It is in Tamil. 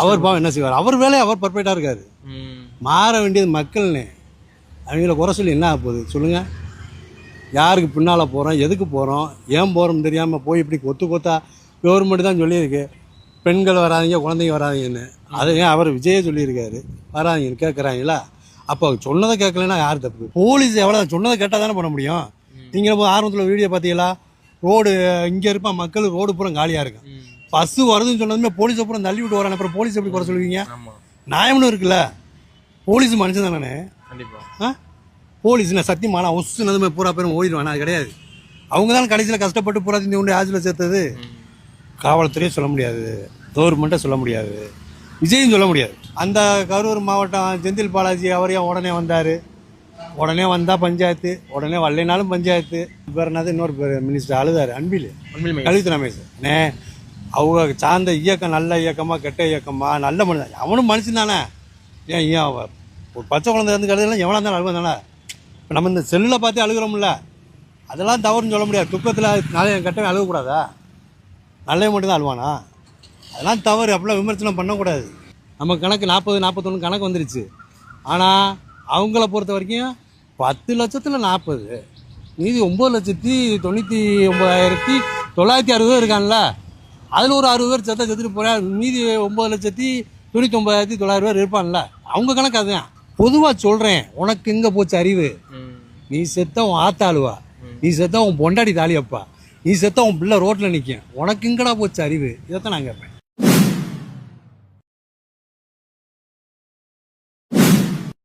அவர் பாவம் என்ன செய்வார்? அவர் வேலையை அவர் பர்ஃபெக்டாக இருக்காரு. மாற வேண்டியது மக்கள்னு. அவங்கள குறை சொல்லி என்ன ஆக போகுது? சொல்லுங்கள் யாருக்கு பின்னால் போகிறோம் எதுக்கு போகிறோம் ஏன் போகிறோம் தெரியாமல் போய் இப்படி கொத்து கொத்தா கவர்மெண்ட் தான் சொல்லியிருக்கு. பெண்கள் வராதீங்க குழந்தைங்க வராதீங்கன்னு. அதை ஏன் அவர் விஜயே சொல்லியிருக்காரு? வராதீங்கன்னு கேட்குறாங்களா அப்போ சொன்னதை கேட்கலன்னா யார் தப்பு? போலீஸ் எவ்வளோ சொன்னதை கேட்டால் தானே பண்ண முடியும்? நீங்கள் ஆரம்பத்தில் வீடியோ பார்த்தீங்களா ரோடு இங்கே இருப்பான் மக்கள் ரோடு பூரா காலியாக இருக்கும். பஸ்ஸு வருதுன்னு சொன்னதுமே போலீஸை பூரா தள்ளி விட்டு வரான். அப்புறம் போலீஸ் எப்படி குறை சொல்லுவீங்க? நியாயம்னு இருக்குல்ல. போலீஸ் மனுஷன் தானே. கண்டிப்பா. ஆ? போலீஸ் நான் சத்தியமான ஒசுனதுமே பூரா பேரும் ஓடிடுவானா. அது கிடையாது. அவங்க தான் கடைசியில் கஷ்டப்பட்டு பூரா இந்த ஒன்று ஆஜில் சேர்த்தது. காவல்துறையே சொல்ல முடியாது. கவர்மெண்ட்டை சொல்ல முடியாது. விஜயும் சொல்ல முடியாது. அந்த கரூர் மாவட்டம் செந்தில் பாலாஜி அவரையே உடனே வந்தார். உடனே வந்தால் பஞ்சாயத்து உடனே வரலைனாலும் பஞ்சாயத்து. பேர் என்னது? இன்னொரு பேர் மினிஸ்டர் அழுதார் அன்பில். கல்வித்துறை அமைச்சர் அண்ணே அவங்க சார்ந்த இயக்கம் நல்ல இயக்கமாக கெட்ட இயக்கமாக நல்ல மனிதன். அவனும் மனுஷன் தானே. ஏன் ஏன் ஒரு பச்சை குழந்தை இருந்து கழுதலாம் இருந்தாலும் அழுவன் தானே. இப்போ நம்ம இந்த செல்லில் பார்த்து அழுகிறோம்ல அதெல்லாம் தவறுன்னு சொல்ல முடியாது. துக்கத்தில் நல்ல கெட்டவன் அழுகக்கூடாதா? நல்லவே மட்டும்தான் அழுவானா? அதெல்லாம் தவறு அப்படிலாம் விமர்சனம் பண்ணக்கூடாது. நம்ம கணக்கு நாற்பது நாற்பத்தொன்று கணக்கு வந்துருச்சு. ஆனால் அவங்கள பொறுத்த வரைக்கும் பத்து லட்சத்தில் நாற்பது மீதி ஒம்பது லட்சத்தி தொண்ணூற்றி ஒம்பதாயிரத்தி தொள்ளாயிரத்தி அறுபது இருக்கான்ல. அதில் ஒரு அறுபது பேர் செத்த செத்துட்டு போகிறார் மீதி ஒம்பது லட்சத்தி தொண்ணூற்றி ஒம்பதாயிரத்தி தொள்ளாயிரம் பேர் இருப்பான்ல. அவங்க கணக்கு அதுதான். பொதுவாக சொல்கிறேன் உனக்கு எங்கே போச்சு அறிவு. நீ செத்த உன் ஆத்தாளுவா. நீ செத்த உன் பொண்டாடி தாலியப்பா. நீ செத்த உன் பிள்ளை ரோட்டில் நிற்கும் உனக்கு எங்கடா போச்சு அறிவு. இதைத்தான் நான் கேட்பேன்.